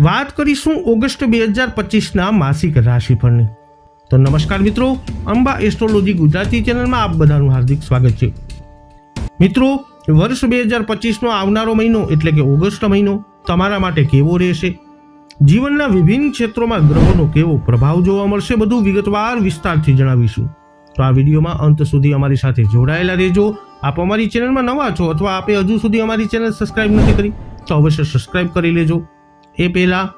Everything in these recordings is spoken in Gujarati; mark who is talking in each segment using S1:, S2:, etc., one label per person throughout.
S1: વાત કરીશું ઓગસ્ટ બે હજાર પચીસના માસિક રાશિફળની. તો નમસ્કાર મિત્રો, અંબા એસ્ટ્રોલોજી ગુજરાતી ચેનલમાં આપ બધાનું હાર્દિક સ્વાગત છે. મિત્રો, વર્ષ બે હજાર પચીસનો આવનારો મહિનો એટલે કે ઓગસ્ટ મહિનો તમારા માટે કેવો રહેશે? જીવનના વિભિન્ન ક્ષેત્રોમાં ગ્રહોનો કેવો પ્રભાવ જોવા મળશે બધું વિગતવાર વિસ્તારથી જણાવીશું. તો આ વિડીયોમાં અંત સુધી અમારી સાથે જોડાયેલા રહેજો. આપ અમારી ચેનલમાં નવા છો અથવા આપે હજુ સુધી અમારી ચેનલ સબસ્ક્રાઇબ નથી કરી, તો અવશ્ય સબસ્ક્રાઇબ કરી લેજો. એ પહેલાં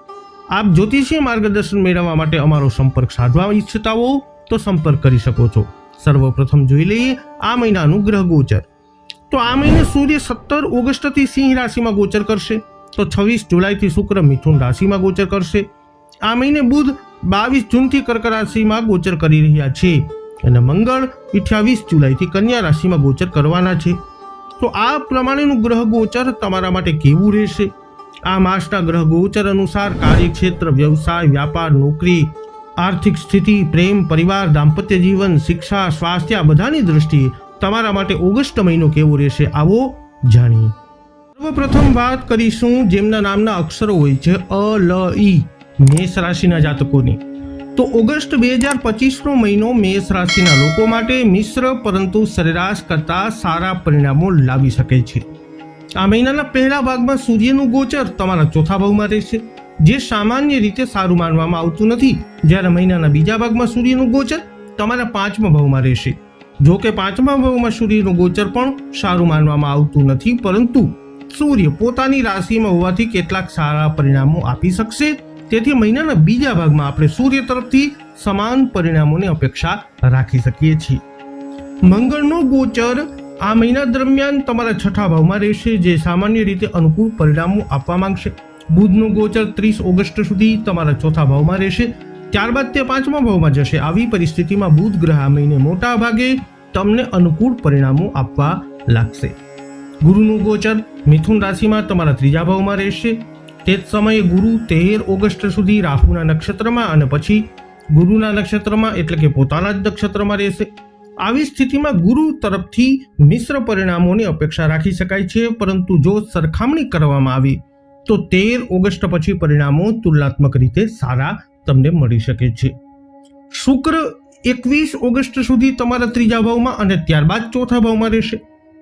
S1: આપ જ્યોતિષીય માર્ગદર્શન મેળવવા માટે અમારો સંપર્ક સાધવા ઈચ્છતા હો તો સંપર્ક કરી શકો છો. સર્વપ્રથમ જોઈ લઈએ આ મહિનાનું ગ્રહ ગોચર. તો આ મહિને સૂર્ય સત્તર ઓગસ્ટથી સિંહ રાશિમાં ગોચર કરશે. તો છવ્વીસ જુલાઈથી શુક્ર મિથુન રાશિમાં ગોચર કરશે. આ મહિને બુધ બાવીસ જૂનથી કર્ક રાશિમાં ગોચર કરી રહ્યા છે. અને મંગળ અઠ્યાવીસ જુલાઈથી કન્યા રાશિમાં ગોચર કરવાના છે. તો આ પ્રમાણેનું ગ્રહ ગોચર તમારા માટે કેવું રહેશે? આ માસના ગ્રહ ગોચર અનુસાર કાર્યક્ષેત્ર, વ્યવસાય, વ્યાપાર, નોકરી, આર્થિક સ્થિતિ, પ્રેમ, પરિવાર, દાંપત્ય જીવન, શિક્ષા, સ્વાસ્થ્ય, આ બધાની દ્રષ્ટિએ તમારા માટે ઓગસ્ટ મહિનો કેવો રહેશે આવો જાણીએ. સર્વપ્રથમ વાત કરીશું જેમના નામના અક્ષરો હોય છે અ, લ ઈ મેષ રાશિના જાતકોની. તો ઓગસ્ટ બે હજાર પચીસનો મહિનો મેષ રાશિના લોકો માટે મિશ્ર, પરંતુ સરેરાશ કરતાં સારા પરિણામો લાવી શકે છે. આ મહિનાના પહેલા ભાગમાં સૂર્યનું ગોચર તમારા ચોથા ભાવમાં રહેશે. જે સામાન્ય રીતે સારું માનવામાં આવતું નથી. જ્યારે મહિનાના બીજા ભાગમાં સૂર્યનું ગોચર તમારા પાંચમા ભાવમાં રહેશે. જો કે પાંચમા ભાવમાં સૂર્યનું ગોચર પણ સારું માનવામાં આવતું નથી, પરંતુ સૂર્ય પોતાની રાશિમાં હોવાથી કેટલાક સારા પરિણામો આપી શકશે. તેથી મહિનાના બીજા ભાગમાં આપણે સૂર્ય તરફથી સમાન પરિણામોની અપેક્ષા રાખી શકીએ છીએ. મંગળનો ગોચર આ મહિના દરમિયાન તમારા છઠ્ઠા ભાવમાં રહેશે, જે સામાન્ય રીતે અનુકૂળ પરિણામો આપવા માંગશે. બુધનું ગોચર ત્રીસ ઓગસ્ટ સુધી તમારા ચોથા ભાવમાં રહેશે. ત્યારબાદ તે પાંચમા ભાવમાં જશે. આવી પરિસ્થિતિમાં બુધ ગ્રહ આ મહિને મોટા ભાગે તમને અનુકૂળ પરિણામો આપવા લાગશે. ગુરુનું ગોચર મિથુન રાશિમાં તમારા ત્રીજા ભાવમાં રહેશે. તે જ સમયે ગુરુ તેર ઓગસ્ટ સુધી રાહુના નક્ષત્રમાં અને પછી ગુરુના નક્ષત્રમાં, એટલે કે પોતાના જ નક્ષત્રમાં રહેશે. આવી સ્થિતિમાં ગુરુ તરફથી મિશ્ર પરિણામોની અપેક્ષા રાખી શકાય છે, પરંતુ જો સરખામણી કરવામાં આવે, તો તેર ઓગસ્ટ પછી પરિણામો તુલનાત્મક રીતે સારા તમને મળી શકે છે. શુક્ર એકવીસ ઓગસ્ટ સુધી તમારા ત્રીજા ભાવમાં અને ત્યારબાદ ચોથા ભાવમાં રહેશે.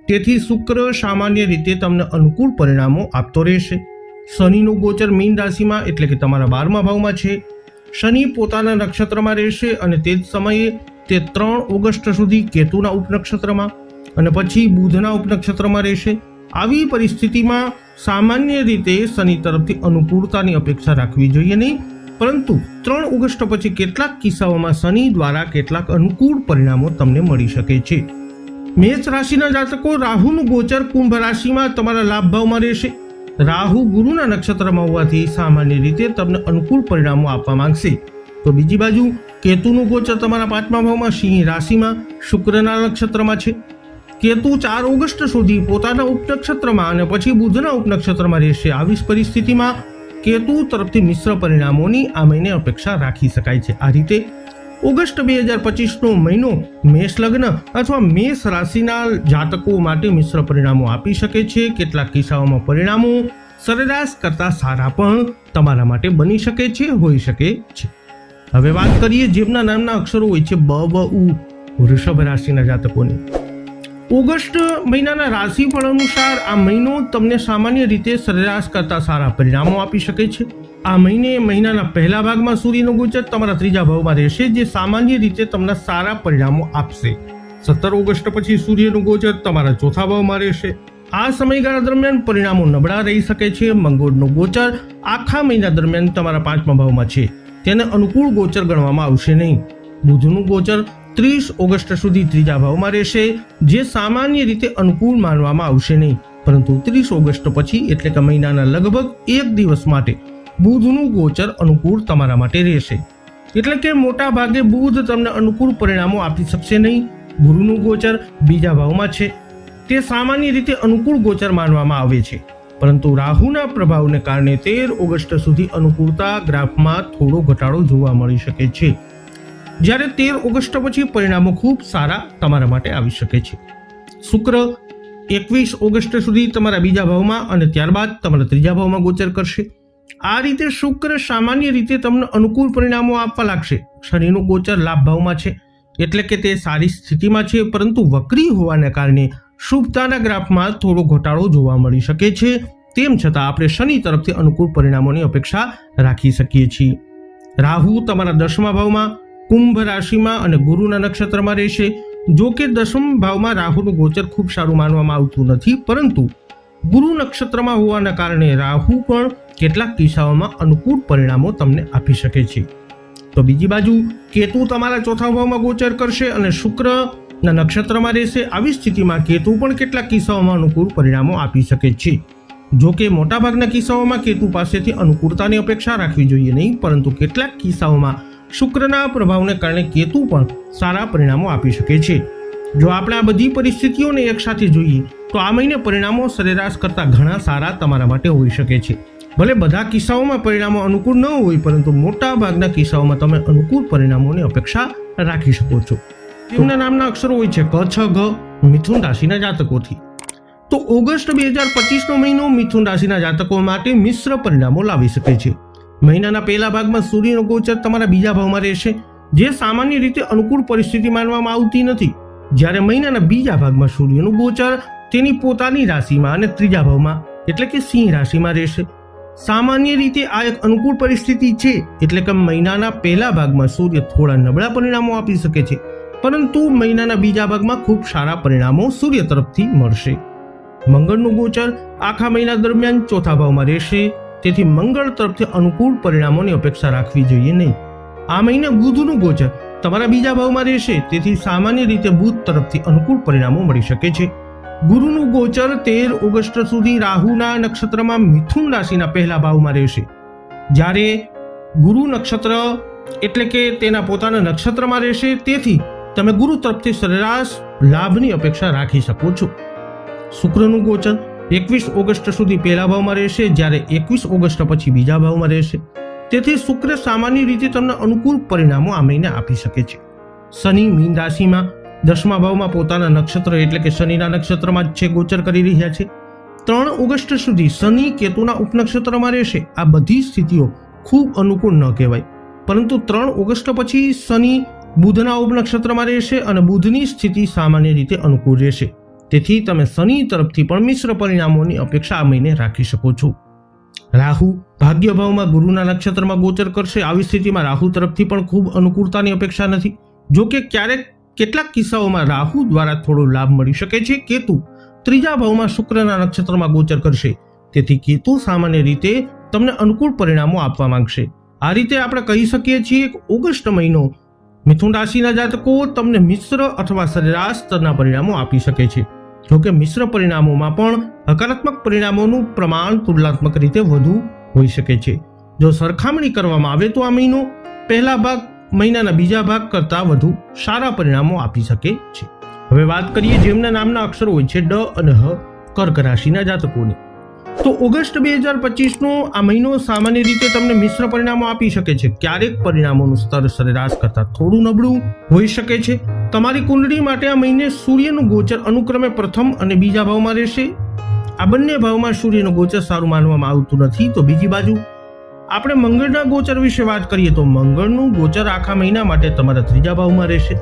S1: તેથી શુક્ર સામાન્ય રીતે તમને અનુકૂળ પરિણામો આપતો રહેશે. શનિનું ગોચર મીન રાશિમાં એટલે કે તમારા બારમા ભાવમાં છે. શનિ પોતાના નક્ષત્રમાં રહેશે અને તે જ સમયે તે ત્રણ ઓગસ્ટ સુધી કેતુના ઉપનક્ષત્રમાં અને પછી બુધના ઉપનક્ષત્રમાં રહેશે. આવી પરિસ્થિતિમાં સામાન્ય રીતે શનિ તરફથી અનુકૂળતાની અપેક્ષા રાખવી જોઈએ નહીં, પરંતુ ત્રણ ઓગસ્ટ પછી કેટલાક કિસ્સાઓમાં શનિ દ્વારા કેટલાક અનુકૂળ પરિણામો તમને મળી શકે છે. મેષ રાશિના જાતકો રાહુનું ગોચર કુંભ રાશિમાં તમારા લાભ ભાવમાં રહેશે. રાહુ ગુરુના નક્ષત્રમાં હોવાથી સામાન્ય રીતે તમને અનુકૂળ પરિણામો આપવા માંગશે. તો બીજી બાજુ, કેતુનું ગોચર તમારા પાંચમા ભાવમાં સિંહ રાશિમાં શુક્રના નક્ષત્રમાં છે. કેતુ ચાર ઓગસ્ટ સુધી પોતાના ઉપનક્ષત્રમાં અને પછી બુધના ઉપનક્ષત્રમાં રહેશે. આવી પરિસ્થિતિમાં કેતુ તરફથી મિશ્ર પરિણામોની આ મહિને અપેક્ષા રાખી શકાય છે. આ રીતે ઓગસ્ટ બે હજાર પચીસનો મહિનો મેષ લગ્ન અથવા મેષ રાશિના જાતકો માટે મિશ્ર પરિણામો આપી શકે છે. કેટલાક કિસ્સાઓમાં પરિણામો સરેરાશ કરતાં સારા પણ તમારા માટે બની શકે છે, હોઈ શકે છે. હવે વાત કરીએ જેમના નામના અક્ષરો હોય છે, બ બ ઉ, વૃષભ રાશિના જાતકોની. ઓગસ્ટ મહિનાના રાશિફળ અનુસાર આ મહિનો તમને સામાન્ય રીતે સરેરાશ કરતાં સારા પરિણામો આપી શકે છે. આ મહિને મહિનાના પહેલા ભાગમાં સૂર્યનું ગોચર તમારા ત્રીજા ભાવમાં રહેશે, જે સામાન્ય રીતે તમને સારા પરિણામો આપશે. સત્તર ઓગસ્ટ પછી સૂર્યનું ગોચર તમારા ચોથા ભાવમાં રહેશે. આ સમયગાળા દરમિયાન પરિણામો નબળા રહી શકે છે. મંગોળનું ગોચર આખા મહિના દરમિયાન તમારા પાંચમા ભાવમાં છે. તેને અનુકૂળ ગોચર ગણવામાં આવશે નહીં. બુધનું ગોચર ત્રીસ ઓગસ્ટ સુધી ત્રીજા ભાવમાં રહેશે, જે સામાન્ય રીતે અનુકૂળ માનવામાં આવશે નહીં. પરંતુ ત્રીસ ઓગસ્ટ પછી, એટલે કે મહિનાના લગભગ એક દિવસ માટે બુધનું ગોચર અનુકૂળ તમારા માટે રહેશે. એટલે કે મોટા ભાગે બુધ તમને અનુકૂળ પરિણામો આપી શકશે નહીં. ગુરુનું ગોચર બીજા ભાવમાં છે. તે સામાન્ય રીતે અનુકૂળ ગોચર માનવામાં આવે છે. પરંતુ રાહુના પ્રભાવને કારણે તેર ઓગસ્ટ સુધી અનુકૂળતા ગ્રાફમાં થોડો ઘટાડો જોવા મળી શકે છે. જ્યારે તેર ઓગસ્ટ પછી પરિણામો ખૂબ સારા તમારા માટે આવી શકે છે. શુક્ર એકવીસ ઓગસ્ટ સુધી તમારા બીજા ભાવમાં અને ત્યારબાદ તમારા ત્રીજા ભાવમાં ગોચર કરશે. આ રીતે શુક્ર સામાન્ય રીતે તમને અનુકૂળ પરિણામો આપવા લાગશે. શનિનું ગોચર લાભ ભાવમાં છે. એટલે કે તે સારી સ્થિતિમાં છે, પરંતુ વક્રી હોવાને કારણે શુભતાના ગ્રાફમાં થોડો ઘટાડો જોવા મળી શકે છે. તેમ છતાં આપણે શનિ તરફથી અનુકૂળ પરિણામોની અપેક્ષા રાખી શકીએ છીએ. રાહુ તમારા દસમા ભાવમાં, કુંભ રાશિમાં અને ગુરુના નક્ષત્રમાં રહેશે. જો કે દસમ ભાવમાં રાહુનું ગોચર ખૂબ સારું માનવામાં આવતું નથી, પરંતુ ગુરુ નક્ષત્રમાં હોવાના કારણે રાહુ પણ કેટલાક કિસ્સાઓમાં અનુકૂળ પરિણામો તમને આપી શકે છે. તો બીજી બાજુ, કેતુ તમારા ચોથા ભાવમાં ગોચર કરશે અને શુક્રના નક્ષત્રમાં રહેશે. આવી સ્થિતિમાં કેતુ પણ કેટલાક કિસ્સાઓમાં અનુકૂળ પરિણામો આપી શકે છે. જો કે મોટાભાગના કિસ્સાઓમાં કેતુ પાસેથી અનુકૂળતાની અપેક્ષા રાખવી જોઈએ નહીં, પરંતુ કેટલાક કિસ્સાઓમાં શુક્રના પ્રભાવને કારણે કેતુ પણ સારા પરિણામો આપી શકે છે. જો આપણે આ બધી પરિસ્થિતિઓને એકસાથે જોઈએ તો આ મહિને પરિણામો સરેરાશ કરતાં ઘણા સારા તમારા માટે હોઈ શકે છે. ભલે બધા કિસ્સાઓમાં પરિણામો અનુકૂળ ન હોય, પરંતુ મોટા ભાગના કિસ્સાઓમાં તમે અનુકૂળ પરિણામોની અપેક્ષા રાખી શકો છો. તેમના નામના અક્ષરો હોય છે ક, છ ગ મિથુન રાશિના જાતકોથી. તો ઓગસ્ટ બે હજાર પચીસનો મહિનો મિથુન રાશિના જાતકો માટે મિશ્ર પરિણામો લાવી શકે છે. મહિનાના પહેલા ભાગમાં સૂર્યનો ગોચર તમારા બીજા ભાવમાં રહેશે, જે સામાન્ય રીતે અનુકૂળ પરિસ્થિતિ માનવામાં આવતી નથી. જ્યારે મહિનાના બીજા ભાગમાં સૂર્યનું ગોચર તેની પોતાની રાશિમાં અને ત્રીજા ભાવમાં, એટલે કે સિંહ રાશિમાં રહેશે. સામાન્ય રીતે આ એક અનુકૂળ પરિસ્થિતિ છે, એટલે કે મહિનાના પહેલા ભાગમાં સૂર્ય થોડા નબળા પરિણામો આપી શકે છે, પરંતુ મહિનાના બીજા ભાગમાં ખૂબ સારા પરિણામો સૂર્ય તરફથી મળશે. મંગળનું ગોચર આખા મહિના દરમિયાન ચોથા ભાવમાં રહેશે, તેથી મંગળ તરફથી અનુકૂળ પરિણામોની અપેક્ષા રાખવી જોઈએ નહીં. આ મહિને બુધનું ગોચર તમારા બીજા ભાવમાં રહેશે, તેથી સામાન્ય રીતે બુધ તરફથી અનુકૂળ પરિણામો મળી શકે છે. ગુરુનું ગોચર તેર ઓગસ્ટ સુધી રાહુના નક્ષત્રમાં મિથુન રાશિના પહેલા ભાવમાં રહેશે. જ્યારે ગુરુ નક્ષત્ર એટલે કે તેના પોતાના નક્ષત્રમાં રહેશે, તેથી તમે ગુરુ તરફથી સરેરાશ લાભની અપેક્ષા રાખી શકો છો. શુક્રનું ગોચર એકવીસ ઓગસ્ટ સુધી પહેલા ભાવમાં રહેશે, જ્યારે એકવીસ ઓગસ્ટ પછી બીજા ભાવમાં રહેશે. તેથી શુક્ર સામાન્ય રીતે તમને અનુકૂળ પરિણામો આ મહિને આપી શકે છે. શનિ મીન રાશિમાં દસમા ભાવમાં પોતાના નક્ષત્ર એટલે કે શનિના નક્ષત્રમાં જ છે ગોચર કરી રહ્યા છે. ત્રણ ઓગસ્ટ સુધી શનિ કેતુના ઉપનક્ષત્રમાં રહેશે. આ બધી સ્થિતિઓ ખૂબ અનુકૂળ ન કહેવાય. પરંતુ ત્રણ ઓગસ્ટ પછી શનિ બુધના ઉપનક્ષત્રમાં રહેશે અને બુધની સ્થિતિ સામાન્ય રીતે અનુકૂળ રહેશે. તેથી તમે શનિ તરફથી પણ મિશ્ર પરિણામોની અપેક્ષા આ મહિને રાખી શકો છો. રાહુ ભાગ્ય ભાવમાં ગુરુના નક્ષત્રમાં ગોચર કરશે. આવી સ્થિતિમાં રાહુ તરફથી પણ ખૂબ અનુકૂળતાની અપેક્ષા નથી. જો કે ક્યારેક કેટલાક કિસ્સાઓમાં રાહુ દ્વારા થોડો લાભ મળી શકે છે. કેતુ ત્રીજા ભાવમાં શુક્રના નક્ષત્રમાં ગોચર કરશે. તેથી કેતુ સામાન્ય રીતે તમને અનુકૂળ પરિણામો આપવા માંગશે. આ રીતે આપણે કહી શકીએ છીએ કે ઓગસ્ટ મહિનો મિથુન રાશિના જાતકો તમને મિશ્ર અથવા સરેરાશ સ્તરના પરિણામો આપી શકે છે. જોકે મિશ્ર પરિણામોમાં પણ હકારાત્મક પરિણામોનું પ્રમાણ તુલનાત્મક રીતે વધુ હોઈ શકે છે. જો સરખામણી કરવામાં આવે તો આ મહિનો પહેલા ભાગ મહિનાના બીજા ભાગ કરતાં વધુ સારા પરિણામો આપી શકે છે. હવે વાત કરીએ જેમના નામના અક્ષરો હોય છે ડ અને હ કર્ક રાશિના જાતકોની. તો ઓગસ્ટ બે હજાર પચીસનો આ મહિનો સામાન્ય રીતે તમને મિશ્ર પરિણામો આપી શકે છે. ક્યારેક પરિણામોનું સ્તર સરેરાશ કરતાં થોડું નબળું હોઈ શકે છે. તમારી કુંડળી માટે આ મહિને સૂર્યનું ગોચર અનુક્રમે પ્રથમ અને બીજા ભાવમાં રહેશે. આ બંને ભાવમાં સૂર્યનું ગોચર સારું માનવામાં આવતું નથી. તો બીજી બાજુ આપણે મંગળના ગોચર વિશે વાત કરીએ તો મંગળનું ગોચર આખા મહિના માટે તમારા ત્રીજા ભાવમાં રહેશે.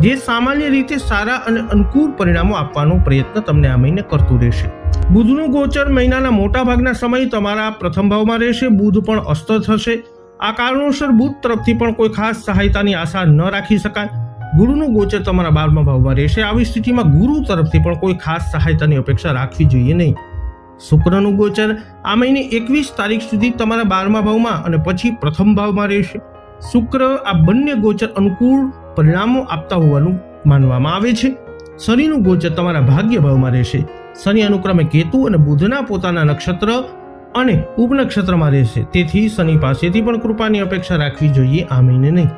S1: જે સામાન્ય રીતે સારા અને અનુકૂળ પરિણામો આપવાનો પ્રયત્ન તમને આ મહિને કરતું રહેશે. બુધનું ગોચર મહિનાના મોટા ભાગના સમય તમારા પ્રથમ ભાવમાં રહેશે, બુધ પણ અસ્ત થશે. આ કારણોસર બુધ તરફથી પણ કોઈ ખાસ સહાયતાની આશા ન રાખી શકાય. ગુરુનું ગોચર તમારા બારમા ભાવમાં રહેશે. આવી સ્થિતિમાં ગુરુ તરફથી પણ કોઈ ખાસ સહાયતાની અપેક્ષા રાખવી જોઈએ નહીં. શુક્રનું ગોચર આ મહિને એકવીસ તારીખ સુધી તમારા બારમા ભાવમાં અને પછી પ્રથમ ભાવમાં રહેશે. શુક્ર આ બંને ગોચર અનુકૂળ પરિણામો આપતા હોવાનું માનવામાં આવે છે. શનિનું ગોચર તમારા ભાગ્ય ભાવમાં રહેશે. શનિ અનુક્રમે કેતુ અને બુધના પોતાના નક્ષત્ર અને ઉપનક્ષત્રમાં રહેશે. તેથી શનિ પાસેથી પણ કૃપાની અપેક્ષા રાખવી જોઈએ આ મહિને નહીં.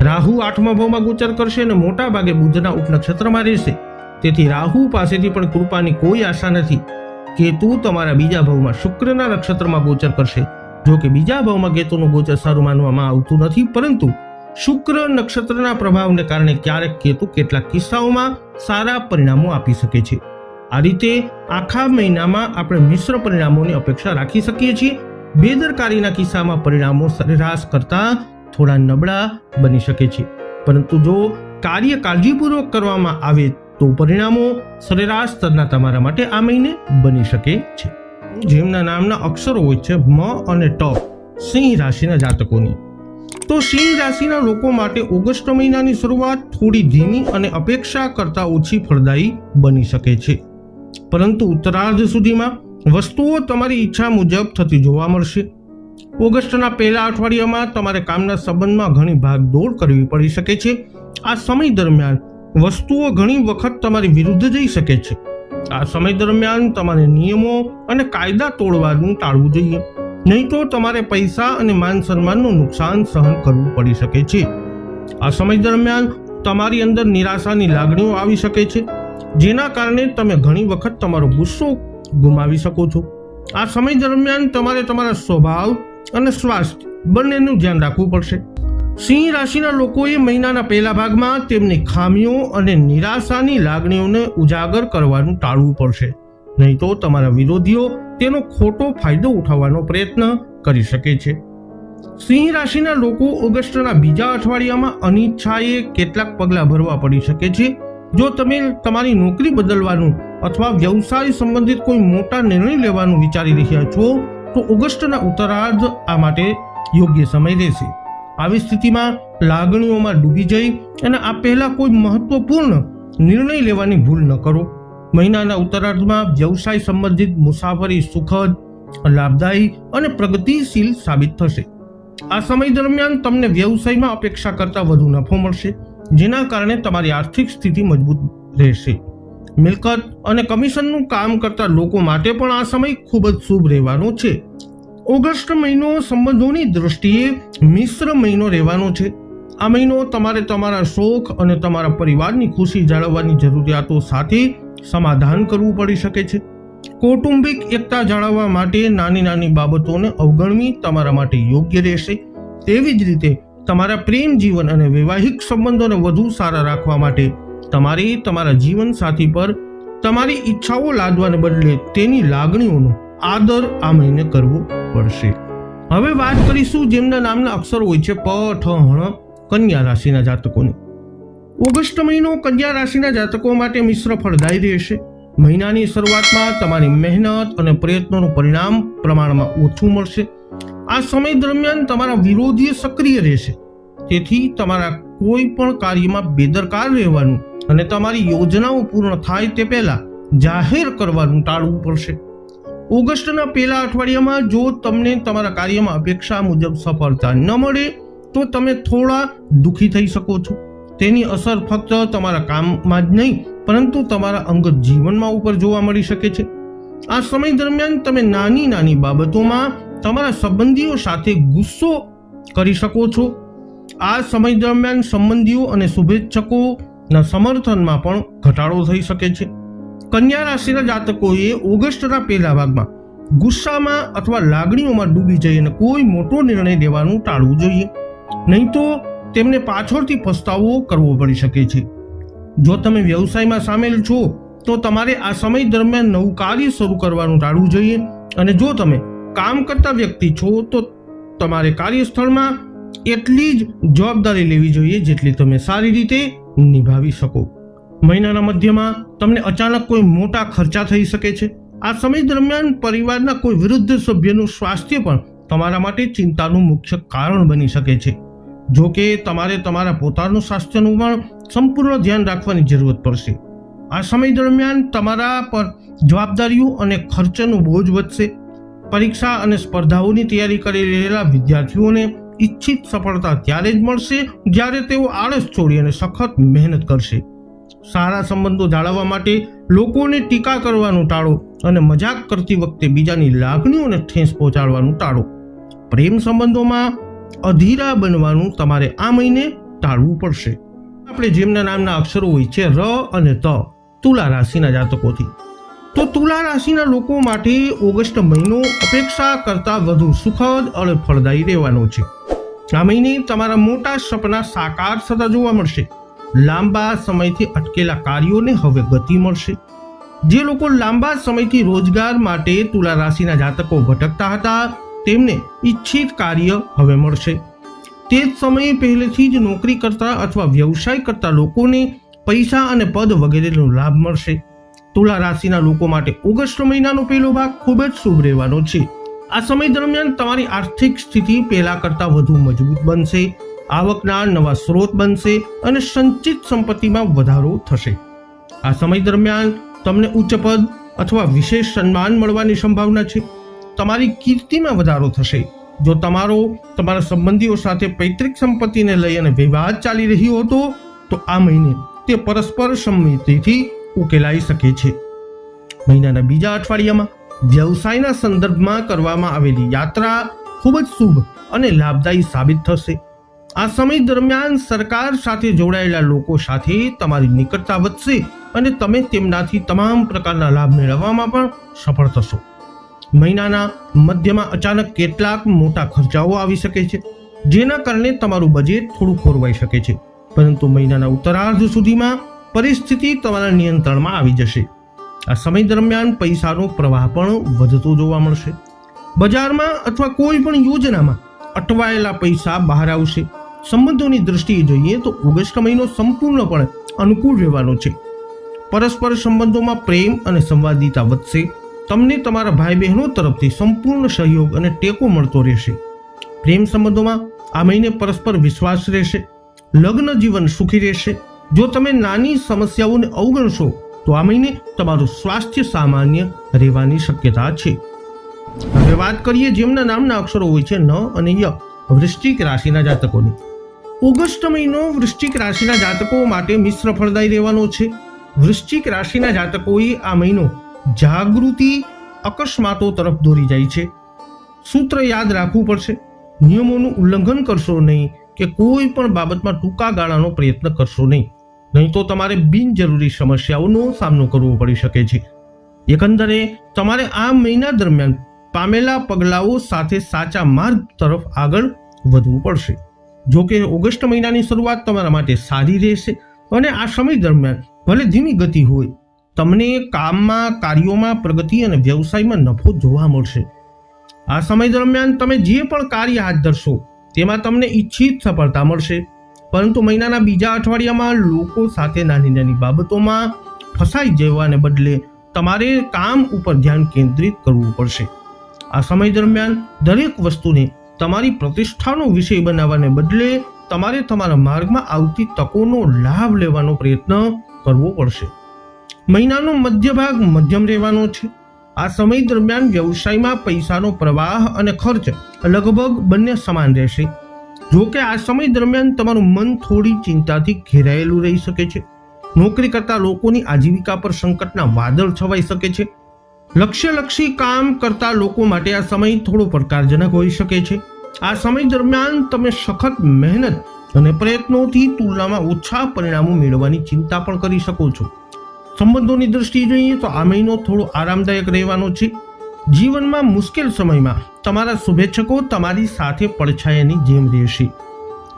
S1: રાહુ આઠમા ભાવમાં ગોચર કરશે અને મોટા ભાગે બુધના ઉપનક્ષત્રમાં રહેશે. તેથી રાહુ પાસેથી પણ કૃપાની કોઈ આશા નથી. કેતુ તમારા બીજા ભાવમાં શુક્રના નક્ષત્રમાં ગોચર કરશે. જો કે બીજા ભાવમાં કેતુનું ગોચર સારું માનવામાં આવતું નથી, પરંતુ શુક્ર નક્ષત્રના પ્રભાવને કારણે ક્યારેક કેતુ કેટલાક કિસ્સાઓમાં સારા પરિણામો આપી શકે છે. આ રીતે આખા મહિનામાં આપણે મિશ્ર પરિણામોની અપેક્ષા રાખી શકીએ છીએ. બેદરકારીના કિસ્સામાં પરિણામો સરેરાશ કરતા થોડા નબળા બની શકે છે. પરંતુ જો કાર્ય કાળજીપૂર્વક કરવામાં આવે તો પરિણામો સરેરાશ સ્તરના તમારા માટે આ મહિને બની શકે છે. જેમના નામના અક્ષરો હોય છે, મ અને ટ, સિંહ રાશિના જાતકોની. તો સિંહ રાશિના લોકો માટે ઓગસ્ટ મહિનાની શરૂઆત થોડી ધીમી અને અપેક્ષા કરતાં ઓછી ફળદાયી બની શકે છે. પરંતુ ઉત્તરાર્ધ સુધીમાં વસ્તુઓ તમારી ઈચ્છા મુજબ થતી જોવા મળશે. ઓગસ્ટના પહેલા અઠવાડિયામાં તમારે કામના સંબંધમાં ઘણી ભાગદોડ કરવી પડી શકે છે. આ સમય દરમિયાન વસ્તુઓ ઘણી વખત તમારી વિરુદ્ધ જઈ શકે છે. આ સમય દરમિયાન તમારે નિયમો અને કાયદા તોડવાનું ટાળવું જોઈએ. નહીં તો તમારે પૈસા અને માન સન્માનનું નુકસાન સહન કરવું પડી શકે છે. આ સમય દરમિયાન તમારી અંદર નિરાશાની લાગણીઓ આવી શકે છે. જેના કારણે તમે ઘણી વખત તમારો ગુસ્સો ગુમાવી શકો છો. આ સમય દરમિયાન તમારે તમારા સ્વભાવ અને સ્વાસ્થ્ય બંનેનું ધ્યાન રાખવું પડશે. સિંહ રાશિના લોકોએ મહિનાના પહેલા ભાગમાં તેમની ખામીઓ અને નિરાશાની લાગણીઓને ઉજાગર કરવાનું ટાળવું પડશે. નહીં તો તમારા વિરોધીઓ તેનો ખોટો ફાયદો ઉઠાવવાનો પ્રયત્ન કરી શકે છે. સિંહ રાશિના લોકો ઓગસ્ટના બીજા અઠવાડિયામાં અનિચ્છાએ કેટલાક પગલાં ભરવા પડી શકે છે. જો તમે તમારી નોકરી બદલવાનું અથવા વ્યવસાય સંબંધિત કોઈ મોટા નિર્ણય લેવાનું વિચારી રહ્યા છો, તો ઓગસ્ટના ઉત્તરાર્ધ આ માટે યોગ્ય સમય રહેશે. આવી સ્થિતિમાં લાગણીઓમાં ડૂબી જઈ અને આ પહેલા કોઈ મહત્વપૂર્ણ નિર્ણય લેવાની ભૂલ ન કરો. મહિનાના ઉત્તરાર્ધમાં વ્યવસાય સંબંધિત મુસાફરી સુખદ, લાભદાયી અને પ્રગતિશીલ સાબિત થશે. આ સમય દરમિયાન તમને વ્યવસાયમાં અપેક્ષા કરતાં વધુ નફો મળશે, જેના કારણે તમારી આર્થિક સ્થિતિ મજબૂત રહેશે. મિલકત અને કમિશનનું કામ કરતા લોકો માટે પણ આ સમય ખૂબ જ શુભ રહેવાનો છે. ઓગસ્ટ મહિનો સંબંધોની દૃષ્ટિએ મિશ્ર મહિનો રહેવાનો છે. આ મહિનો તમારે તમારા શોખ અને તમારા પરિવારની ખુશી જાળવવાની જરૂરિયાતો સાથે સમાધાન કરવું પડી શકે છે. કૌટુંબિક એકતા જાળવવા માટે નાની નાની બાબતોને અવગણવી તમારા માટે યોગ્ય રહેશે. તેવી જ રીતે તમારા પ્રેમ, જીવન અને વૈવાહિક સંબંધોને વધુ સારા રાખવા માટે તમારે તમારા જીવન સાથી પર તમારી ઈચ્છાઓ લાદવાને બદલે તેની લાગણીઓનો આદર આ મહિને કરવો પડશે. હવે વાત કરીશું જેમના નામના અક્ષર હોય છે પ, ઠ હણ કન્યા રાશિના જાતકોની. ઓગસ્ટ મહિનો કન્યા રાશિના જાતકો માટે મિશ્ર ફળદાયી રહેશે. મહિનાની શરૂઆતમાં તમારી મહેનત અને પ્રયત્નોનું પરિણામ પ્રમાણમાં ઓછું મળશે. આ સમય દરમિયાન તમારા વિરોધી સક્રિય રહેશે. તેથી તમારા કોઈ પણ કાર્યમાં બેદરકાર રહેવાનું અને તમારી યોજનાઓ પૂર્ણ થાય તે પહેલા જાહેર કરવાનું ટાળવું પડશે. ઓગસ્ટના પહેલા અઠવાડિયામાં જો તમને તમારા કાર્યમાં અપેક્ષા મુજબ સફળતા ન મળે, તો તમે થોડા દુઃખી થઈ શકો છો. તેની અસર ફક્ત તમારા કામમાં જ નહીં, પરંતુ તમારા અંગત જીવનમાં ઉપર જોવા મળી શકે છે. આ સમય દરમિયાન તમે નાની નાની બાબતોમાં તમારા સંબંધીઓ સાથે ગુસ્સો કરી શકો છો. આ સમય દરમિયાન સંબંધીઓ અને શુભેચ્છકોના સમર્થનમાં પણ ઘટાડો થઈ શકે છે. કન્યા રાશિના જાતકોએ ઓગસ્ટના પહેલા ભાગમાં ગુસ્સામાં અથવા લાગણીઓમાં ડૂબી જઈને કોઈ મોટો નિર્ણય લેવાનું ટાળવું જોઈએ. નહીં તો તેમને પાછળથી પસ્તાવો કરવો પડી શકે છે. જો તમે વ્યવસાયમાં સામેલ છો, તો તમારે આ સમય દરમિયાન નવું કાર્ય શરૂ કરવાનું ટાળવું જોઈએ. અને જો તમે કામ કરતા વ્યક્તિ છો, તો તમારે કાર્યસ્થળમાં એટલી જ જવાબદારી લેવી જોઈએ, જેટલી તમે સારી રીતે નિભાવી શકો. મહિનાના મધ્યમાં તમને અચાનક કોઈ મોટા ખર્ચા થઈ શકે છે. આ સમય દરમિયાન પરિવારના કોઈ વિરુદ્ધ સભ્યનું સ્વાસ્થ્ય પણ તમારા માટે ચિંતાનું મુખ્ય કારણ બની શકે છે. જો કે તમારે તમારા પોતાનું સ્વાસ્થ્યનું પણ સંપૂર્ણ ધ્યાન રાખવાની જરૂરત પડશે. આ સમય દરમિયાન તમારા પર જવાબદારીઓ અને ખર્ચનો બોજ વધશે. પરીક્ષા અને સ્પર્ધાઓની તૈયારી કરી રહેલા વિદ્યાર્થીઓને ઈચ્છિત સફળતા ત્યારે જ મળશે જ્યારે તેઓ આળસ છોડી અને સખત મહેનત કરશે. સારા સંબંધો જાળવવા માટે લોકોને ટીકા કરવાનું ટાળો અને મજાક કરતી વખતે બીજાની લાગણીઓને ઠેસ પહોંચાડવાનું ટાળો. પ્રેમ સંબંધોમાં અધીરા બનવાનું તમારે આ મહિને ટાળવું પડશે. આપણે જેમના નામના અક્ષરો હોય છે ર અને ત, તુલા રાશિના જાતકોથી. તો તુલા રાશિના લોકો માટે ઓગસ્ટ મહિનો અપેક્ષા કરતાં વધુ સુખદ અને ફળદાયી રહેવાનો છે. આ મહિને તમારા મોટા સપના સાકાર થતા જોવા મળશે. લાંબા સમયથી અટકેલા કાર્યોને હવે ગતિ મળશે. જે લોકો લાંબા સમયથી રોજગાર માટે તુલા રાશિના જાતકો ભટકતા હતા, તેમને ઈચ્છિત કાર્ય હવે મળશે. તે જ સમયે પહેલેથી જ નોકરી કરતા અથવા વ્યવસાય કરતા લોકોને પૈસા અને પદ વગેરેનો લાભ મળશે. તુલા રાશિના લોકો માટે ઓગસ્ટ મહિનાનો પહેલો ભાગ ખૂબ જ શુભ રહેવાનો છે. આ સમય દરમિયાન તમારી આર્થિક સ્થિતિ પહેલા કરતાં વધુ મજબૂત બનશે. આવકના નવા સ્ત્રોત બનશે અને સંચિત સંપત્તિમાં વધારો થશે. આ સમય દરમિયાન તમને ઉચ્ચ પદ અથવા વિશેષ સન્માન મળવાની સંભાવના છે. તમારી કીર્તિમાં વધારો થશે. જો તમારો, તમારા સંબંધીઓ સાથે પૈતૃક સંપત્તિને લઈ અને વિવાદ ચાલી રહ્યો હતો, તો આ મહિને તે પરસ્પર સંમતિથી ઉકેલાઈ શકે છે. મહિનાના બીજા અઠવાડિયામાં વ્યવસાયના સંદર્ભમાં કરવામાં આવેલી યાત્રા ખૂબ જ શુભ અને લાભદાયી સાબિત થશે. આ સમય દરમિયાન સરકાર સાથે જોડાયેલા લોકો સાથે તમારી નિકટતા વધશે અને તમે તેમનાથી તમામ પ્રકારના લાભ મેળવવામાં પણ સફળ થશો. મહિનાના મધ્યમાં અચાનક કેટલાક મોટા ખર્ચાઓ આવી શકે છે, જેના કારણે તમારું બજેટ થોડું ખોરવાઈ શકે છે. પરંતુ મહિનાના ઉત્તરાર્ધ સુધીમાં પરિસ્થિતિ તમારા નિયંત્રણમાં આવી જશે. આ સમય દરમિયાન પૈસાનો પ્રવાહ પણ વધતો જોવા મળશે. બજારમાં અથવા કોઈ પણ યોજનામાં અટવાયેલા પૈસા બહાર આવશે. સંબંધોની દ્રષ્ટિએ જોઈએ તો ઓગસ્ટ મહિનો સંપૂર્ણપણે અનુકૂળ રહેવાનો છે. પરસ્પર સંબંધોમાં પ્રેમ અને સંવાદિતા વધશે. તમને તમારા ભાઈ બહેનો તરફથી સંપૂર્ણ સહયોગ અને ટેકો મળતો રહેશે. પ્રેમ સંબંધોમાં આ મહિને પરસ્પર વિશ્વાસ રહેશે. લગ્ન જીવન સુખી રહેશે. જો તમે નાની સમસ્યાઓને અવગણશો, તો આ મહિને તમારું સ્વાસ્થ્ય સામાન્ય રહેવાની શક્યતા છે. હવે વાત કરીએ જેમના નામના અક્ષરો હોય છે, ન અને ય વૃશ્ચિક રાશિના જાતકોની. ઓગસ્ટ મહિનો વૃશ્ચિક રાશિના જાતકો માટે મિશ્ર ફળદાયી રહેવાનો છે. વૃશ્ચિક રાશિના જાતકોએ આ મહિનો જાગૃતિ અકસ્માતો તરફ દોરી જાય છે. સૂત્ર યાદ રાખવું પડશે. નિયમોનું ઉલ્લંઘન કરશો નહીં કે કોઈ પણ બાબતમાં ટૂંકા ગાળાનો પ્રયત્ન કરશો નહીં. નહીં તો તમારે બિનજરૂરી સમસ્યાઓનો સામનો કરવો પડી શકે છે. એકંદરે તમારે આ મહિના દરમિયાન પામેલા પગલાઓ સાથે સાચા માર્ગ તરફ આગળ વધવું પડશે. જો કે ઓગસ્ટ મહિનાની શરૂઆત તમારા માટે સારી રહેશે અને આ સમય દરમિયાન ભલે ધીમી ગતિ હોય, તમને કામમાં, કાર્યોમાં, પ્રગતિ અને વ્યવસાયમાં નફો જોવા મળશે. આ સમય દરમિયાન તમે જે પણ કાર્ય હાથ ધરશો, તેમાં તમને ઈચ્છિત સફળતા મળશે. પરંતુ મહિનાના બીજા અઠવાડિયામાં લોકો સાથે નાની નાની બાબતોમાં ફસાઈ જવાને બદલે તમારે કામ ઉપર ધ્યાન કેન્દ્રિત કરવું પડશે. આ સમય દરમિયાન દરેક વસ્તુને તમારી પ્રતિષ્ઠાનો વિષય બનાવવાને બદલે તમારે તમારા માર્ગમાં આવતી તકોનો લાભ લેવાનો પ્રયત્ન કરવો પડશે. મહિનાનો મધ્ય ભાગ મધ્યમ રહેવાનો છે. આ સમય દરમિયાન વ્યવસાયમાં પૈસાનો પ્રવાહ અને ખર્ચ લગભગ બંને સમાન રહેશે. જો કે આ સમય દરમિયાન તમારું મન થોડી ચિંતાથી ઘેરાયેલું રહી શકે છે. નોકરી કરતા લોકોની આજીવિકા પર સંકટના વાદળ છવાઈ શકે છે. લક્ષ્યલક્ષી કામ કરતા લોકો માટે આ સમય થોડો પડકારજનક હોઈ શકે છે. આ સમય દરમિયાન તમે સખત મહેનત અને પ્રયત્નોથી તુલનામાં ઓછા પરિણામો મેળવવાની ચિંતા પણ કરી શકો છો. સંબંધોની દ્રષ્ટિએ જોઈએ તો આ મહિનો થોડો આરામદાયક રહેવાનો છે. જીવનમાં મુશ્કેલ સમયમાં તમારા શુભેચ્છકો તમારી સાથે પડછાયાની જેમ રહેશે.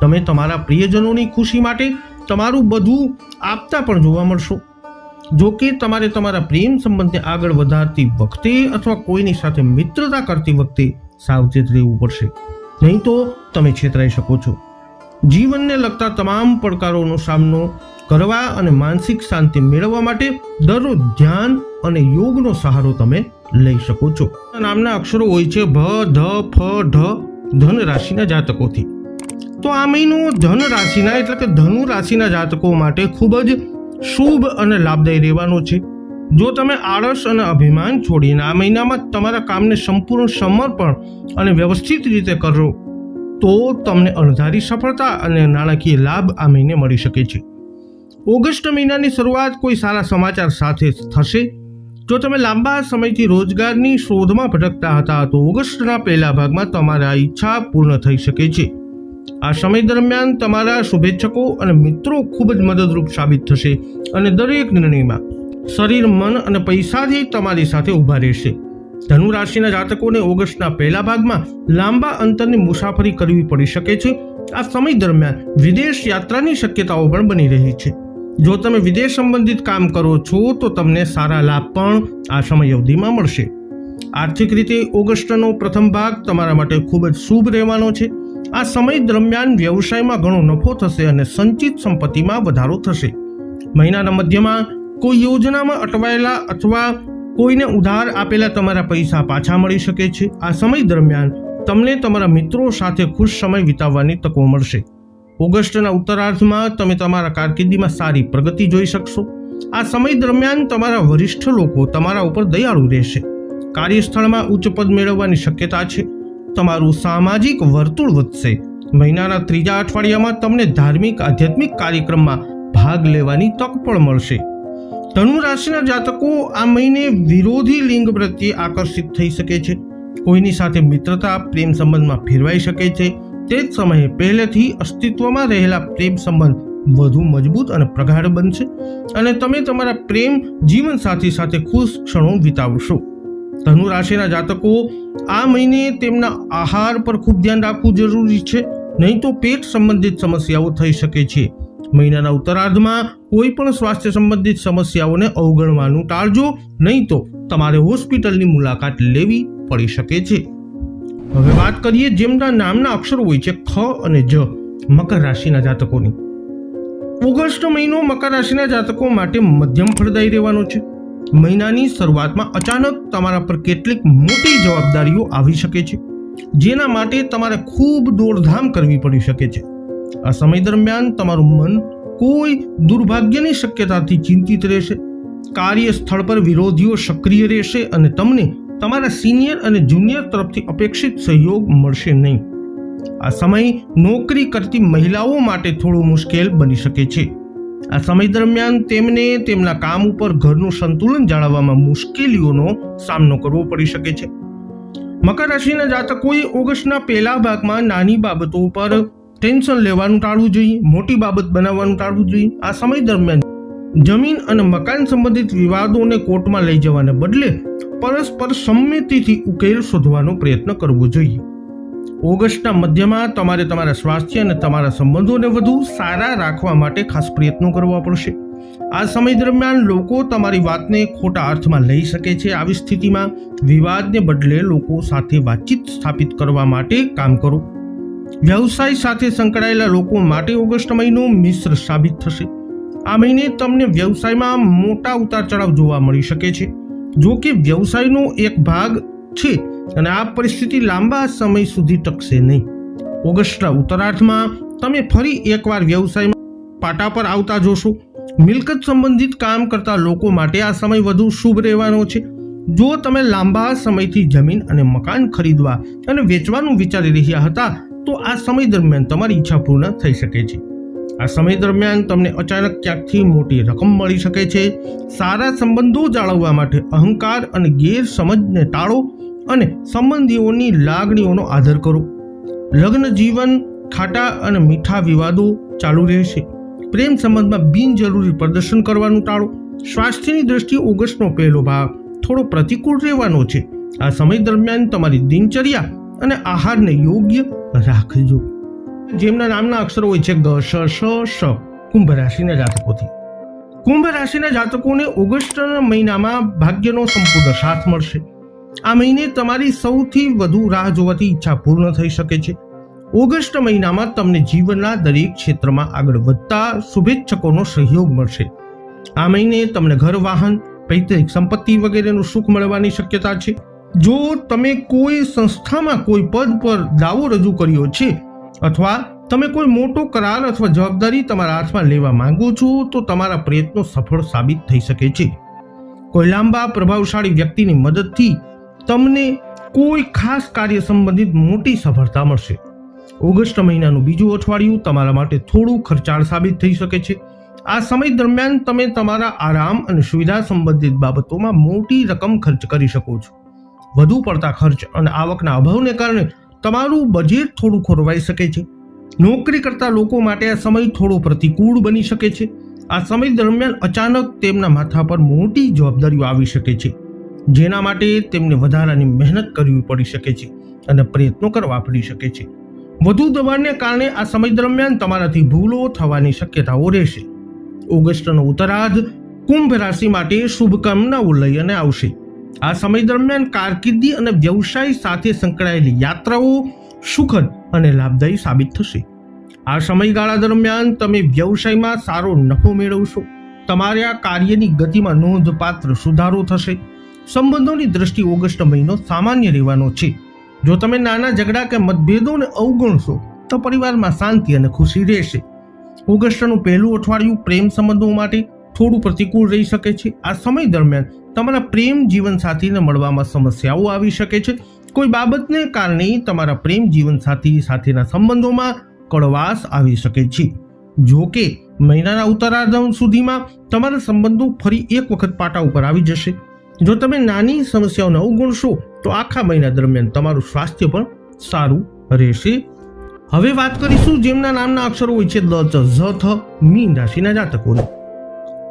S1: તમે તમારા પ્રિયજનોની ખુશી માટે તમારું બધું આપતા પણ જોવા મળશો. જો કે તમારે તમારા પ્રેમ સંબંધને આગળ વધારતી વખતે અથવા કોઈની સાથે મિત્રતા કરતી વખતે સાવચેત રહેવું પડશે. નહીં તો તમે છેતરાઈ શકો છો. જીવનને લગતા તમામ પડકારોનો સામનો કરવા અને માનસિક શાંતિ મેળવવા માટે દરરોજ ધ્યાન અને યોગનો સહારો તમે લઈ શકો છો. નામના અક્ષરો હોય છે ભ, ધ, ફ, ઢ, ધન રાશિના જાતકોથી. તો આ મહિનો ધન રાશિના એટલે કે ધનુ રાશિના જાતકો માટે ખૂબ જ શુભ અને લાભદાયી રહેવાનો છે. જો તમે આળસ અને અભિમાન છોડીને આ મહિનામાં તમારા કામને સંપૂર્ણ સમર્પણ અને વ્યવસ્થિત રીતે કરો, તો તમને અણધારી સફળતા અને નાણાકીય લાભ આ મહિને મળી શકે છે. ઓગસ્ટ મહિનાની શરૂઆત કોઈ સારા સમાચાર સાથે થશે. જો તમે લાંબા સમયથી રોજગારની શોધમાં ભટકતા હતા, તો ઓગસ્ટના પહેલા ભાગમાં તમારા ઈચ્છા પૂર્ણ થઈ શકે છે. આ સમય દરમિયાન તમારા શુભેચ્છકો અને મિત્રો ખૂબ જ મદદરૂપ સાબિત થશે અને દરેક નિર્ણયમાં શરીર, મન અને પૈસાથી તમારી સાથે ઊભા રહેશે. ધનુ રાશિના જાતકોને ઓગસ્ટના પહેલા ભાગમાં લાંબા અંતરની મુસાફરી કરવી પડી શકે છે. આ સમય દરમિયાન વિદેશ યાત્રાની શક્યતાઓ પણ બની રહી છે. જો તમે વિદેશ સંબંધિત કામ કરો છો, તો તમને સારા લાભ પણ આ સમય અવધિમાં મળશે. આર્થિક રીતે ઓગસ્ટનો પ્રથમ ભાગ તમારા માટે ખૂબ જ શુભ રહેવાનો છે. આ સમય દરમિયાન વ્યવસાયમાં ઘણો નફો થશે અને સંચિત સંપત્તિમાં વધારો થશે. મહિનાના મધ્યમાં કોઈ યોજનામાં અટવાયેલા અથવા કોઈને ઉધાર આપેલા તમારા પૈસા પાછા મળી શકે છે. આ સમય દરમિયાન તમને તમારા મિત્રો સાથે ખુશ સમય વિતાવવાની તકો મળશે. ઓગસ્ટના ઉત્તરાર્ધમાં તમે તમારા કારકિર્દીમાં સારી પ્રગતિ જોઈ શકશો. આ સમય દરમિયાન તમારા વરિષ્ઠ લોકો તમારા ઉપર દયાળુ રહેશે. કાર્યસ્થળમાં ઉચ્ચ પદ મેળવવાની શક્યતા છે. તમારું સામાજિક વર્તુળ વધશે. મહિનાના ત્રીજા અઠવાડિયામાં તમને ધાર્મિક, આધ્યાત્મિક કાર્યક્રમમાં ભાગ લેવાની તક પણ મળશે. ધનુ રાશિના જાતકો આ મહિને વિરોધી લિંગ પ્રત્યે આકર્ષિત થઈ શકે છે. કોઈની સાથે મિત્રતા, પ્રેમ સંબંધમાં ફેરવાઈ શકે છે. તે જ સમયે પહેલેથી અસ્તિત્વમાં રહેલા પ્રેમ સંબંધ વધુ મજબૂત અને પ્રગાઢ બનશે અને તમે તમારા પ્રેમ જીવનસાથી સાથે ખુશ ક્ષણો વિતાવશો. ધનુ રાશિના જાતકો આ મહિને તેમના આહાર પર ખૂબ ધ્યાન રાખવું જરૂરી છે. નહીં તો પેટ સંબંધિત સમસ્યાઓ થઈ શકે છે. મહિનાના ઉત્તરાર્ધમાં કોઈ પણ સ્વાસ્થ્ય સંબંધિત સમસ્યાઓને અવગણવાનું ટાળજો. નહીં તો તમારે હોસ્પિટલની મુલાકાત લેવી પડી શકે છે. હવે વાત કરીએ જેમના નામના અક્ષરો હોય છે ખ અને જ, મકર રાશિના જાતકોની. ઓગસ્ટ મહિનો મકર રાશિના જાતકો માટે મધ્યમ ફળદાયી રહેવાનો છે. મહિનાની શરૂઆતમાં અચાનક તમારા પર કેટલીક મોટી જવાબદારીઓ આવી શકે છે, જેના માટે તમારે ખૂબ દોડધામ કરવી પડી શકે છે. આ સમય દરમિયાન તમારું મન કોઈ દુર્ભાગ્યની શક્યતાથી ચિંતિત રહેશે, કાર્યસ્થળ પર વિરોધીઓ સક્રિય રહેશે અને તમને તમારા સિનિયર અને જુનિયર તરફથી અપેક્ષિત સહયોગ મળશે નહીં. આ સમય નોકરી કરતી મહિલાઓ માટે થોડો મુશ્કેલ બની શકે છે. આ સમય દરમિયાન તેમને તેમના કામ ઉપર ઘરનું સંતુલન જાળવવામાં મુશ્કેલીઓનો સામનો કરવો પડી શકે છે. મકર રાશિના જાતકોએ ઓગસ્ટના પહેલા ભાગમાં નાની બાબતો પર ટેન્શન લેવાનું ટાળવું જોઈએ, મોટી બાબત બનાવવાનું ટાળવું જોઈએ. આ સમય દરમિયાન જમીન અને મકાન સંબંધિત વિવાદોને કોર્ટમાં લઈ જવાને બદલે પરસ્પર સંમતિથી ઉકેલ શોધવાનો પ્રયત્ન કરવો જોઈએ. ઓગસ્ટના મધ્યમાં તમારે તમારા સ્વાસ્થ્ય અને તમારા સંબંધોને વધુ સારા રાખવા માટે ખાસ પ્રયત્નો કરવા પડશે. આ સમય દરમિયાન લોકો તમારી વાતને ખોટા અર્થમાં લઈ શકે છે. આવી સ્થિતિમાં વિવાદને બદલે લોકો સાથે વાતચીત સ્થાપિત કરવા માટે કામ કરો. વ્યવસાય સાથે સંકળાયેલા લોકો માટે ઓગસ્ટ મહિનો મિશ્ર સાબિત થશે. આ મહિને તમને વ્યવસાયમાં મોટા ઉતાર ચઢાવ જોવા મળી શકે છે. જો કે વ્યવસાયનો એક ભાગ છે અને આ પરિસ્થિતિ લાંબા સમય સુધી ટકશે નહીં. ઓગસ્ટના ઉત્તરાર્ધમાં તમે ફરી એકવાર વ્યવસાયમાં પાટા પર આવતા જોશો. મિલકત સંબંધિત કામ કરતા લોકો માટે આ સમય વધુ શુભ રહેવાનો છે. જો તમે લાંબા સમયથી જમીન અને મકાન ખરીદવા અને વેચવાનું વિચારી રહ્યા હતા, તો આ સમય દરમિયાન તમારી ઈચ્છા પૂર્ણ થઈ શકે છે. આ સમય દરમિયાન તમને અચાનક ક્યાંકથી મોટી રકમ મળી શકે છે. સારા સંબંધો જાળવવા માટે અહંકાર અને ગેરસમજને ટાળો. અને સંબંધીઓની લાગણીઓનો આદર કરો. લગ્ન જીવન, ખાટા અને મીઠા વિવાદો ચાલુ રહેશે. પ્રેમ સંબંધમાં બિનજરૂરી પ્રદર્શન કરવાનું ટાળો. સ્વાસ્થ્યની દ્રષ્ટિએ ઓગસ્ટનો પહેલો ભાગ થોડો પ્રતિકૂળ રહેવાનો છે. આ સમય દરમિયાન તમારી દિનચર્યા અને આહારને યોગ્ય રાખજો. જેમના નામના અક્ષરો હોય છે ગ, શ શ શ, કુંભ રાશિના જાતકોથી. કુંભ રાશિના જાતકોને ઓગસ્ટના મહિનામાં ભાગ્યનો સંપૂર્ણ સાથ મળશે. આ મહિને તમારી સૌથી વધુ રાહ જોવાથી ઈચ્છા પૂર્ણ થઈ શકે છે. ઓગસ્ટ મહિનામાં તમને જીવનના દરેક ક્ષેત્રમાં આગળ વધતા શુભેચ્છકોનો સહયોગ મળશે. આ મહિને તમને ઘર, વાહન, પૈતૃક સંપત્તિ વગેરેનું સુખ મળવાની શક્યતા છે. જો તમે કોઈ સંસ્થામાં કોઈ પદ પર દાવો રજૂ કર્યો છે અથવા તમે કોઈ મોટો કરાર અથવા જવાબદારી તમારા હાથમાં લેવા માંગો છો, તો તમારા પ્રયત્નો સફળ સાબિત થઈ શકે છે. કોઈ લાંબા, પ્રભાવશાળી વ્યક્તિની મદદથી તમને કોઈ ખાસ કાર્ય સંબંધિત મોટી સફળતા મળશે. ઓગસ્ટ મહિનાનું બીજું અઠવાડિયું તમારા માટે થોડું ખર્ચાળ સાબિત થઈ શકે છે. આ સમય દરમિયાન તમે તમારા આરામ અને સુવિધા સંબંધિત બાબતોમાં મોટી રકમ ખર્ચ કરી શકો છો. વધુ પડતા ખર્ચ અને આવકના અભાવને કારણે તમારું બજેટ થોડું ખોરવાઈ શકે છે. નોકરી કરતા લોકો માટે આ સમય થોડો પ્રતિકૂળ બની શકે છે. આ સમય દરમિયાન અચાનક તેમના માથા પર મોટી જવાબદારીઓ આવી શકે છે. જેના માટે તેમને વધારાની મહેનત કરવી પડી શકે છે અને પ્રયત્નો કરવા પડી શકે છે. વધુ દબાણને કારણે આ સમય દરમિયાન તમારાથી ભૂલો થવાની શક્યતાઓ રહેશે. ઓગસ્ટનો ઉત્તરાર્ધ કુંભ રાશિ માટે શુભકામનાઓ લઈ અને આવશે. આ સમય દરમિયાન કારકિર્દી અને વ્યવસાય સાથે સંકળાયેલી યાત્રાઓ સુખદ અને લાભદાયી સાબિત થશે. આ સમયગાળા દરમિયાન તમે વ્યવસાયમાં સારો નફો મેળવશો. તમારા કાર્યની ગતિમાં નોંધપાત્ર સુધારો થશે. સંબંધોની દ્રષ્ટિ ઓગસ્ટ મહિનો સામાન્ય રહેવાનો છે. જો તમે નાના ઝઘડા કે મતભેદોને અવગણશો, તો પરિવારમાં શાંતિ અને ખુશી રહેશે. ઓગસ્ટનું પહેલું અઠવાડિયું પ્રેમ સંબંધો માટે થોડું પ્રતિકૂળ રહી શકે છે. આ સમય દરમિયાન તમારા પ્રેમ જીવનસાથીને મળવામાં સમસ્યાઓ આવી શકે છે. કોઈ બાબતને કારણે તમારા પ્રેમ જીવનસાથી સાથેના સંબંધોમાં કડવાશ આવી શકે છે. જો કે, મહિનાના ઉત્તરાર્ધ સુધીમાં તમારા સંબંધો ફરી એક વખત પાટા ઉપર આવી જશે. જો તમે નાની સમસ્યાઓને અવગુણશો તો આખા મહિના દરમિયાન તમારું સ્વાસ્થ્ય પણ સારું રહેશે. હવે વાત કરીશું જેમના નામના અક્ષરો હોય છે દ, ચ, ઝ, થ, મીન રાશિના જાતકોની.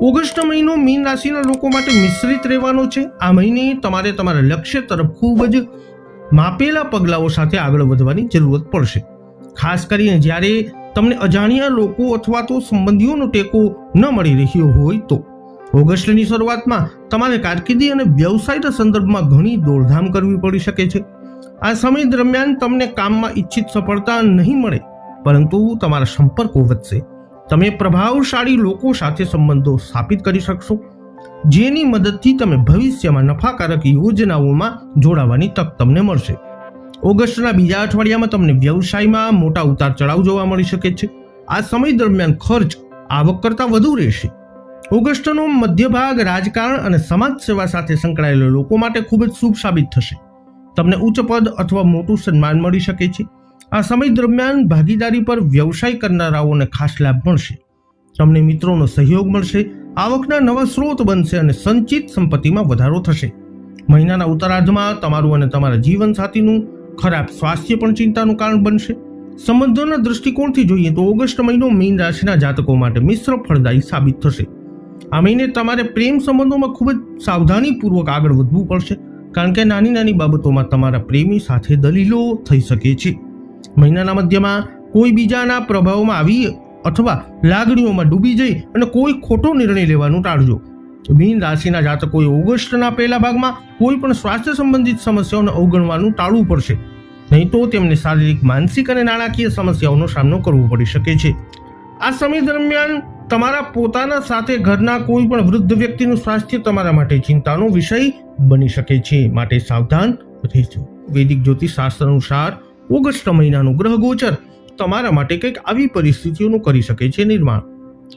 S1: ઓગસ્ટ મહિનો મીન રાશિના લોકો માટે મિશ્રિત રહેવાનો છે. આ મહિને તમારે તમારા લક્ષ્ય તરફ ખૂબ જ માપેલા પગલાઓ સાથે આગળ વધવાની જરૂરત પડશે. ખાસ કરીને જ્યારે તમને અજાણ્યા લોકો અથવા તો સંબંધીઓનો ટેકો ન મળી રહ્યો હોય તો. ઓગસ્ટની શરૂઆતમાં તમારે કારકિર્દી અને વ્યવસાયના સંદર્ભમાં ઘણી દોડધામ કરવી પડી શકે છે. આ સમય દરમિયાન તમને કામમાં ઈચ્છિત સફળતા નહીં મળે, પરંતુ તમારા સંપર્કો વધશે. તમે પ્રભાવશાળી લોકો સાથે સંબંધો સ્થાપિત કરી શકશો, જેની મદદથી તમે ભવિષ્યમાં નફાકારક યોજનાઓમાં જોડાવાની તક તમને મળશે. ઓગસ્ટના બીજા અઠવાડિયામાં તમને વ્યવસાયમાં મોટા ઉતાર ચઢાવ જોવા મળી શકે છે. આ સમય દરમિયાન ખર્ચ આવક કરતાં વધુ રહેશે. ઓગસ્ટનો મધ્યભાગ, રાજકારણ અને સમાજ સેવા સાથે સંકળાયેલા લોકો માટે ખૂબ જ શુભ સાબિત થશે. તમને ઉચ્ચ પદ અથવા મોટું સન્માન મળી શકે છે. આ સમય દરમિયાન ભાગીદારી પર વ્યવસાય કરનારાઓને ખાસ લાભ મળશે. તમને મિત્રોનો સહયોગ મળશે, આવકના નવા સ્ત્રોત બનશે અને સંચિત સંપત્તિમાં વધારો થશે. મહિનાના ઉત્તરાર્ધમાં તમારું અને તમારા જીવનસાથીનું ખરાબ સ્વાસ્થ્ય પણ ચિંતાનું કારણ બનશે. સંબંધોના દૃષ્ટિકોણથી જોઈએ તો ઓગસ્ટ મહિનો મીન રાશિના જાતકો માટે મિશ્ર ફળદાયી સાબિત થશે. આ મહિને તમારે પ્રેમ સંબંધોમાં ખૂબ જ સાવધાનીપૂર્વક આગળ વધવું પડશે. કારણ કે નાની નાની બાબતોમાં તમારા પ્રેમી સાથે દલીલો થઈ શકે છે. મહિનાના મધ્યમાં કોઈ બીજાના પ્રભાવમાં આવી અથવા લાગણીઓમાં ડૂબી જઈ અને કોઈ ખોટો નિર્ણય લેવાનું ટાળજો. મીન રાશિના જાતકોએ ઓગસ્ટના પહેલા ભાગમાં કોઈ પણ સ્વાસ્થ્ય સંબંધિત સમસ્યાઓને અવગણવાનું ટાળવું પડશે. નહીં તો તેમને શારીરિક, માનસિક અને નાણાકીય સમસ્યાઓનો સામનો કરવો પડી શકે છે. આ સમય દરમિયાન તમારા પોતાના સાથે ઘરના કોઈ પણ વૃદ્ધ વ્યક્તિનું સ્વાસ્થ્ય તમારા માટે ચિંતાનો વિષય બની શકે છે. માટે સાવધાન રહેજો. વૈદિક જ્યોતિષ શાસ્ત્ર અનુસાર ઓગસ્ટ મહિનાનું ગ્રહ ગોચર તમારા માટે કંઈક આવી પરિસ્થિતિઓનું કરી શકે છે નિર્માણ.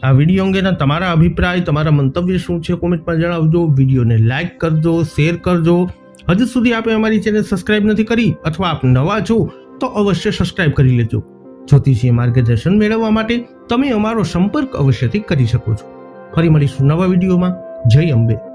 S1: આ વીડિયો અંગેના તમારા અભિપ્રાય, તમારા મંતવ્ય શું છે કોમેન્ટમાં જણાવજો. વિડીયોને લાઈક કરજો શેર કરજો. હજુ સુધી આપે અમારી ચેનલ સબસ્ક્રાઇબ નથી કરી અથવા આપ નવા છો તો અવશ્ય સબસ્ક્રાઇબ કરી લેજો. જ્યોતિષીય માર્ગદર્શન મેળવવા માટે તમે અમારો સંપર્ક અવશ્યથી કરી શકો છો. ફરી મળીશું નવા વિડીયોમાં. જય અંબે.